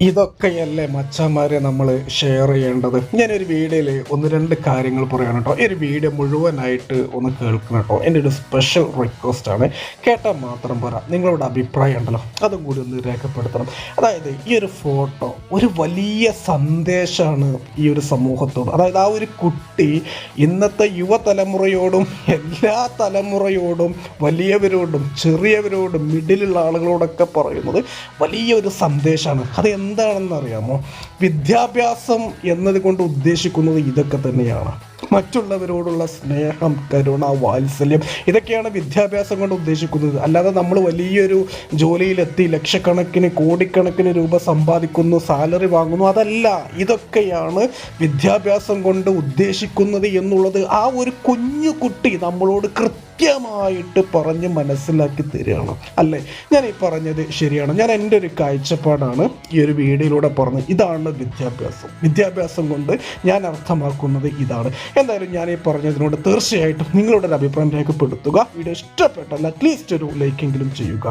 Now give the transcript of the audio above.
ഇതൊക്കെയല്ലേ മച്ചാന്മാരെ നമ്മൾ ഷെയർ ചെയ്യേണ്ടത്? ഞാനൊരു വീഡിയോയിൽ ഒന്ന് രണ്ട് കാര്യങ്ങൾ പറയണം കേട്ടോ ഈ ഒരു വീഡിയോ മുഴുവനായിട്ട് ഒന്ന് കേൾക്കണം കേട്ടോ എന്റെ ഒരു സ്പെഷ്യൽ റിക്വസ്റ്റ് ആണ്. കേട്ടാൽ മാത്രം പോരാ. നിങ്ങളുടെ അഭിപ്രായം ഉണ്ടല്ലോ. അതും കൂടി ഒന്ന് രേഖപ്പെടുത്തണം. അതായത് ഈ ഒരു ഫോട്ടോ ഒരു വലിയ സന്ദേശമാണ് ഈ ഒരു സമൂഹത്തോട്. അതായത് ആ ഒരു കുട്ടി ഇന്നത്തെ യുവതലമുറയോടും എല്ലാ തലമുറയോടും വലിയവരോടും ചെറിയവരോടും മിഡിലുള്ള ആളുകളോടൊക്കെ പറയുന്നത് വലിയൊരു സന്ദേശമാണ് അത് എന്താണെന്ന് അറിയാമോ വിദ്യാഭ്യാസം എന്നതുകൊണ്ട് ഉദ്ദേശിക്കുന്നത് ഇതൊക്കെ തന്നെയാണ്. മറ്റുള്ളവരോടുള്ള സ്നേഹം കരുണ വാത്സല്യം ഇതൊക്കെയാണ് വിദ്യാഭ്യാസം കൊണ്ട് ഉദ്ദേശിക്കുന്നത്. അല്ലാതെ നമ്മൾ വലിയൊരു ജോലിയിലെത്തി ലക്ഷക്കണക്കിന് കോടിക്കണക്കിന് രൂപ സമ്പാദിക്കുന്നു സാലറി വാങ്ങുന്നു അതല്ല. ഇതൊക്കെയാണ് വിദ്യാഭ്യാസം കൊണ്ട് ഉദ്ദേശിക്കുന്നത് എന്നുള്ളത് ആ ഒരു കുഞ്ഞു കുട്ടി നമ്മളോട് കൃത്യമായിട്ട് പറഞ്ഞ് മനസ്സിലാക്കി തരികയാണ്. അല്ലേ? ഞാൻ ഈ പറഞ്ഞത് ശരിയാണ്. ഞാൻ എന്റെ ഒരു കാഴ്ചപ്പാടാണ് ഈ ഒരു വീഡിയോയിലൂടെ പറഞ്ഞത്. ഇതാണ് വിദ്യാഭ്യാസം. വിദ്യാഭ്യാസം കൊണ്ട് ഞാൻ അർത്ഥമാക്കുന്നത് ഇതാണ്. എന്തായാലും ഞാൻ ഈ പറഞ്ഞതിനോട് തീർച്ചയായിട്ടും നിങ്ങളുടെ ഒരു അഭിപ്രായം രേഖപ്പെടുത്തുക. വീഡിയോ ഇഷ്ടപ്പെട്ടാൽ അറ്റ്ലീസ്റ്റ് ഒരു ലൈക്കെങ്കിലും ചെയ്യുക.